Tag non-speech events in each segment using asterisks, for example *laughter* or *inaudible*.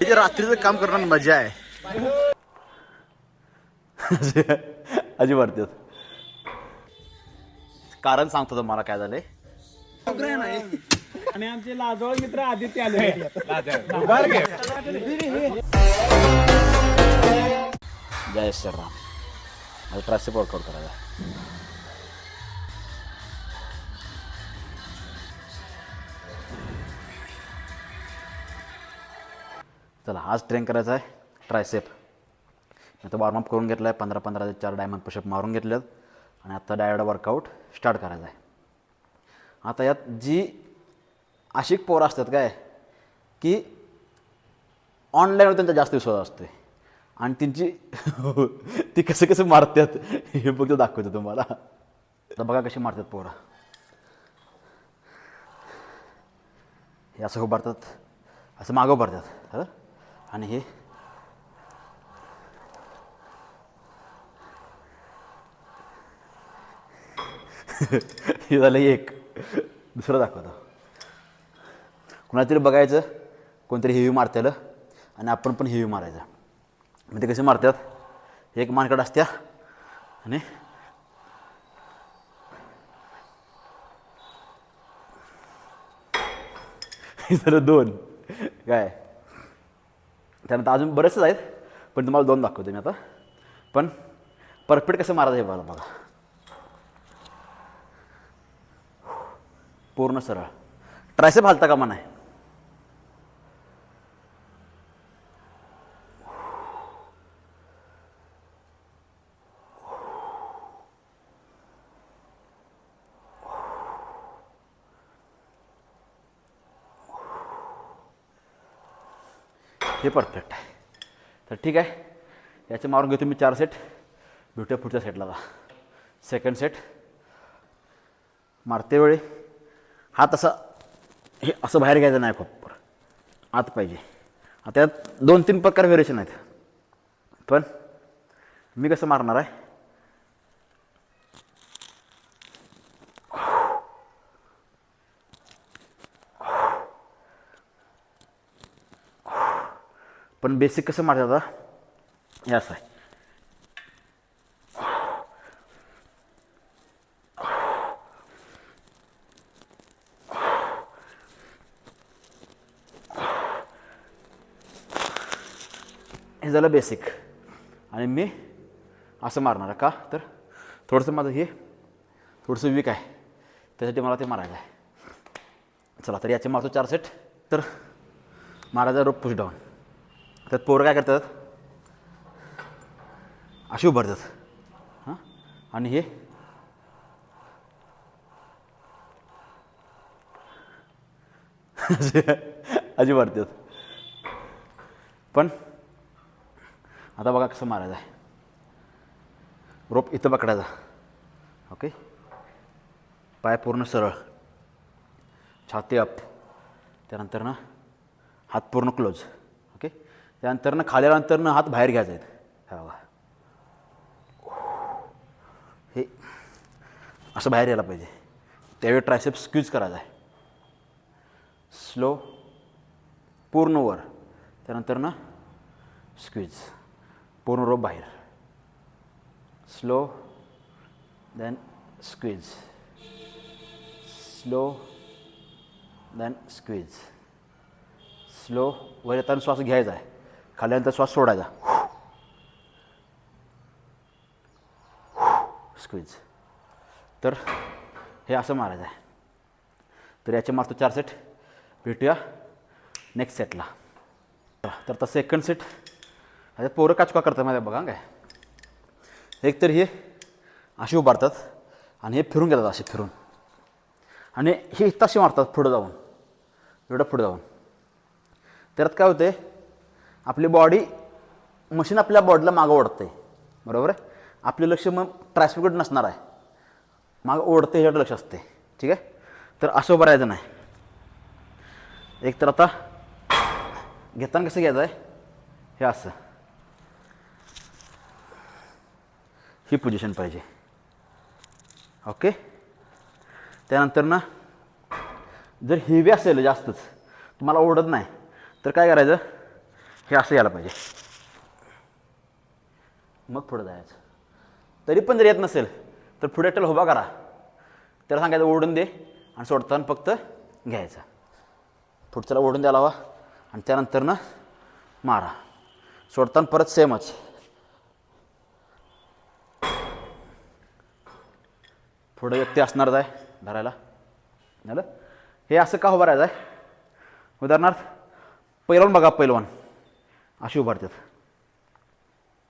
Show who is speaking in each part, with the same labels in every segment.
Speaker 1: जे रात्रीचं काम करणार मजा आहे. अजी वाटते कारण सांगतो तुम्हाला काय झालंय.
Speaker 2: आणि आमचे लाजवळ मित्र आदित्य आले.
Speaker 1: जय श्रीराम. ट्रायसेप वर्कआउट करायचा चला आज ट्रेन करायचा आहे. ट्रायसेप मी तर वॉर्मअप करून घेतला आहे पंधरा पंधरा ते चार डायमंड पुशअप मारून घेतलेत. आणि आत्ता डायरेक्ट वर्कआउट स्टार्ट करायचा आहे. आता यात जी आशिक पोरं असतात काय की ऑनलाईनवर त्यांचा जास्त विश्वास असतो आणि त्यांची *laughs* ती कसं कसं मारतात हे फक्त दाखवतो तुम्हाला. आता बघा कशी मारतात पोरं. हे असं उभारतात. असं मागं उभारतात. हं आणि हे. हे झालं एक. दुसरं दाखवतो. कुणाला तरी बघायचं कोणतरी हेवी मारतेलं आणि आपण पण हेवी मारायचं. मग ते कसे मारतात? एक मानकड असत्या आणि हे झालं दोन. काय? त्यानंतर अजून बरेचसेच आहेत पण तुम्हाला दोन दाखवते मी आता. पण परफेक्ट कसं मारायचं हे बघा बघा. पूर्ण सरळ. ट्रायसेप हालता कामा नाही हे परफेक्ट आहे. तर ठीक आहे. याचे मारून घेतो मी चार सेट भेटूया पुढच्या सेटला जा सेकंड सेट मारते वेळी. हात असा हे असं बाहेर घ्यायचं नाही खूप आत पाहिजे. आता यात दोन तीन प्रकार व्हेरिएशन आहेत. पण मी कसं मारणार आहे? पण बेसिक कसं मारतात आता? हे असं आहे. हे झालं बेसिक आणि मी असं मारणार आहे का? तर थोडंसं माझं हे थोडंसं वीक आहे. त्यासाठी मला ते मारायचं आहे. चला तर याचे मारतो चार सेट तर मारायचा रोप पुश डाऊन त्यात पोरं काय करतात? अशी उभारतात. हां? आणि हे? अशी उभारतात. पण आता बघा कसं मारायचं आहे. रोप इथं पकडायचा. ओके? पाय पूर्ण सरळ. छाती अप त्यानंतर ना हात पूर्ण क्लोज त्यानंतरनं त्यानंतर ना हात बाहेर घ्यायचा आहेत. हे बघा. हे असं बाहेर यायला पाहिजे. त्यावेळी ट्रायसेप स्क्यूज करायचा आहे. स्लो पूर्ण वर. त्यानंतर ना स्क्वीज पूर्ण रोप बाहेर. Slow then squeeze slow then squeeze slow वर येताना श्वास घ्यायचा आहे. खाल्यानंतर श्वास सोडायचा. स्क्वीज तर हे असं मारायचं आहे. तर याचे मारतो चार सेट भेटूया नेक्स्ट सेटला तर आता सेकंड सेट आता पोरं काचका करतात माझ्या बघा काय. एक तर हे अशी उभारतात आणि हे फिरून घेतात असे फिरून. आणि हे तसे मारतात पुढं जाऊन. एवढं पुढं जाऊन. त्यात काय होते आपली बॉडी मशीन आपल्या बॉडीला मागं ओढते. बरोबर आहे? आपलं लक्ष मग ट्रान्सपिकट नसणार आहे. मागं ओढते ह्याकडे लक्ष असते. ठीक आहे? तर असं बरायचं नाही. एक तर आता घेताना कसं घ्यायचं आहे? हे असं. ही पोझिशन पाहिजे. ओके त्यानंतर ना जर हेवी असेल जास्तच तुम्हाला ओढत नाही तर काय करायचं? हे असं यायला पाहिजे. मग पुढं जायचं. तरी पण जर येत नसेल तर पुढे टल उभा करा. त्याला सांगायचं ओढून दे आणि सोडताना फक्त घ्यायचा. पुढच्याला ओढून द्यायला हवा आणि त्यानंतर ना मारा. सोडताना परत सेमच. पुढं व्यक्ती असणारच आहे धरायला. झालं? हे असं का उभारायचं आहे? उदाहरणार्थ पैलवान बघा पैलवान. अशी उभारतात.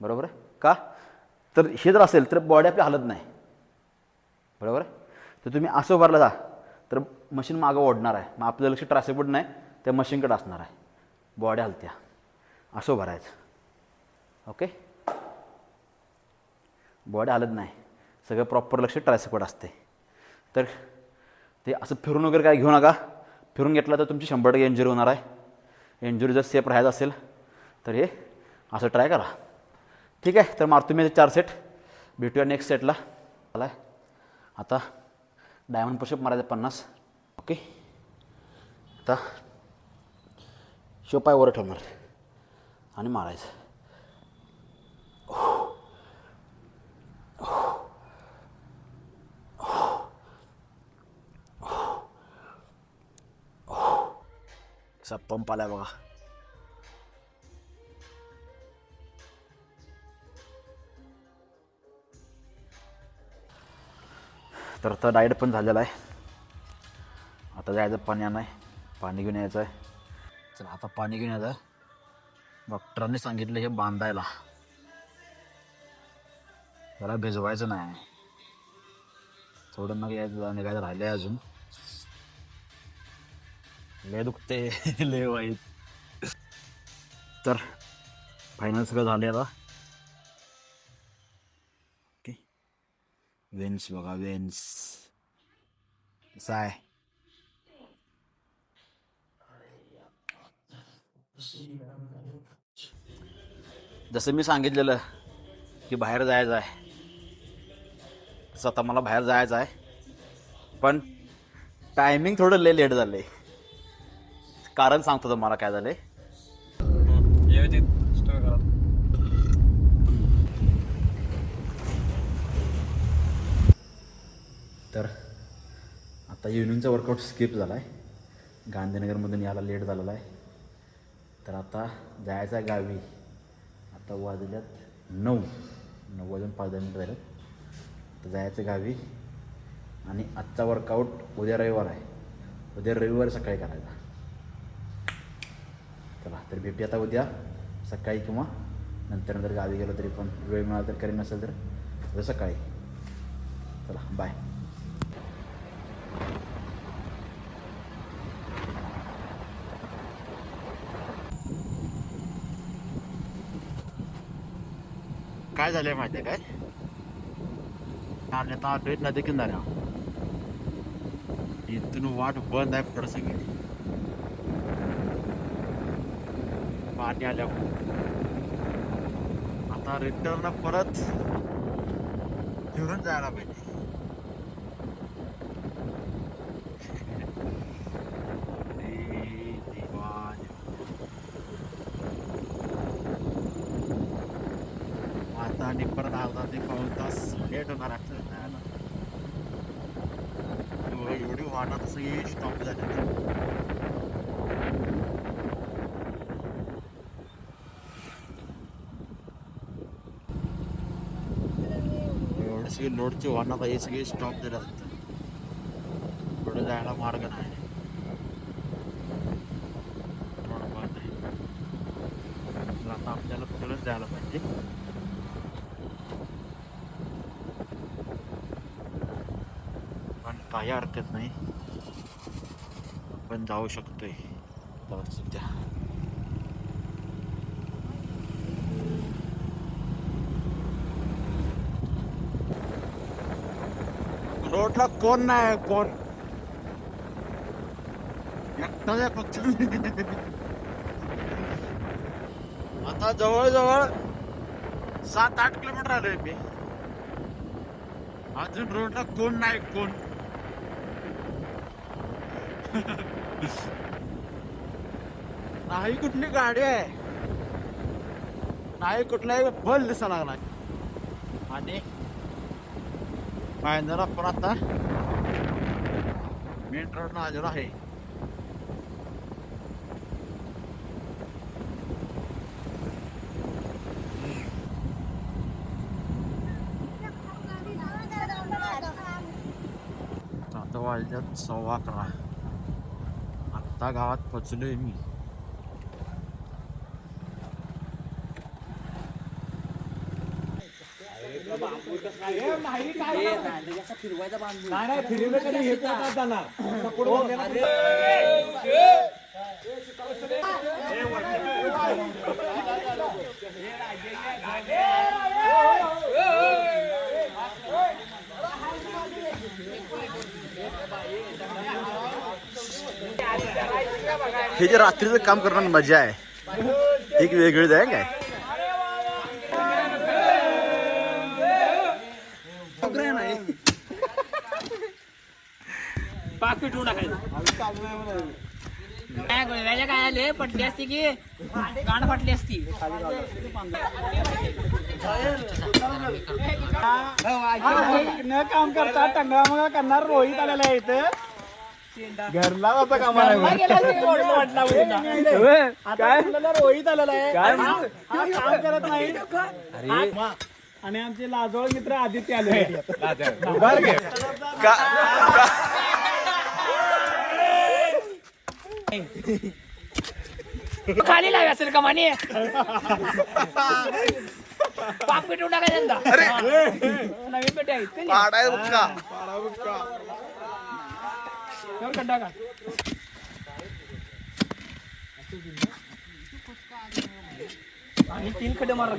Speaker 1: बरोबर आहे? का? तर हे जर असेल तर बॉडी आपली हलत नाही. बरोबर आहे? तर तुम्ही असं उभारलं जा. तर मशीन मागं ओढणार आहे. मग आपलं लक्ष ट्रासेबूट नाही त्या मशीनकडे असणार आहे. बॉडी हलत्या. असं उभारायचं. राहायचं ओके बॉडी हलत नाही. सगळं प्रॉपर लक्ष ट्रायसेपट असते तर ते असं फिरून वगैरे काय घेऊ नका. फिरून घेतलं तर तुमची शंभर टक्के इंजुरी होणार आहे. इंजुरी जर सेफ राहायचं असेल तर हे असं ट्राय करा. ठीक आहे? तर मारतो मी चार सेट भेटूया नेक्स्ट सेटला आला आहे आता डायमंड पुशअप मारायचं पन्नास. ओके आता शिवपाय वर ठेवणार. आणि मारायचं. सब पंप आला बघा. तर आता डायट पण झालेला आहे. आता जायचं पाणी आणाय पाणी घेऊन यायचं आहे चला आता पाणी घेऊन यायचं. डॉक्टरांनी सांगितलं हे बांधायला. त्याला भिजवायचं नाही. थोडं मग यायचं निघायचं राहिलं आहे अजून. लय दुखते *laughs* लय वाईट. तर फायनल सगळं झाले आता. वेन्स बघा वेन्स कसं आहे जसं मी सांगितलेलं की बाहेर जायचं आहे. तसं आता मला बाहेर जायचं आहे. पण टायमिंग थोडं लय लेट झालं आहे कारण सांगतो तुम्हाला काय झालं आहे आता इव्हनिंगचा वर्कआउट स्किप झाला आहे गांधीनगरमधून यायला लेट झालेला आहे. तर आता जायचं आहे गावी. आता वाजल्यात नऊ. नऊ वाजून पाच दहा मिनटं झाल्यात तर जायचं गावी. आणि आजचा वर्कआउट उद्या रविवार आहे. उद्या रविवार सकाळी करायचा. चला तर भेटी आता उद्या सकाळी किंवा नंतर नंतर गावी गेलो तरी पण वेळ मिळाला तर करेन नसेल तर उद्या सकाळी. चला बाय काय झालंय माहिती काय? आले तर आलोय नदी किनाऱ्या इथून वाट बंद आहे पुढं सगळी. पाणी आल्यावर. आता रिटर्न परत फिरून जायला पाहिजे अरे देवा. आता आणि परत अर्धा ते पाऊन तास लेट होणार आपल्याला हो, एवढी वाटत सगळी स्टॉप झाली. सगळी लोडची लोडचे वाहनं आता हे सगळे स्टॉप दिले पुढे जायला मार्ग नाही. आता आपल्याला पुढेच जायला पाहिजे पण काही हरकत नाही. आपण जाऊ शकतोय. सध्या. रोडला कोण नाही कोण? फक्त. आता जवळजवळ सात आठ किलोमीटर आलोय मी. अजून रोडला कोण नाही कोण?
Speaker 3: नाही कुठली गाडी आहे. नाही कुठलाही बल दिसा लागला आणि फायनल आपण आता मेन रोड आलेलो आहे. आता वाजल्यात सव्वा अकरा. आत्ता गावात पोचलोय मी
Speaker 2: नाही हे
Speaker 3: हे जे रात्रीचं काम करणं मजा आहे. एक वेगळीच आहे. काय
Speaker 4: पाक पिटवून टाकायचं काय गोळ्याच्या काय आले? पटली असती की? गाण फाटली असती.
Speaker 2: न काम करता टंगळा करणार रोहित आलेला आहे इथं. घरला काय? रोहित आलेला आहे. काय? काम करत नाही. हा, आणि आमचे लाजोळ मित्र आदित्य आले
Speaker 4: खाली लावी असेल का माने? पाक पिटवून टाकायचं. नवीन पेटी आहेत का? नाही? खड्डा का आणि तीन खड्डे मार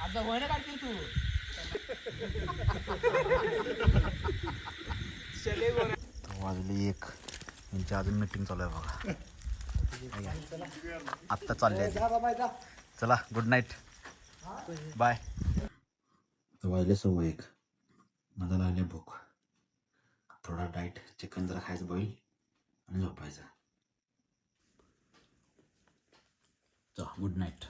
Speaker 4: आता होय ना काढतील तू.
Speaker 3: वाजली एक. यांची अजून मीटिंग चालू आहे बघा. आत्ता चालली आहे चला गुड नाईट बाय वाजले सव्वा एक. माझा लागले भूक. थोडा डाईट चिकन जरा खायचं बॉईल आणि झोपायचं. चला गुड नाईट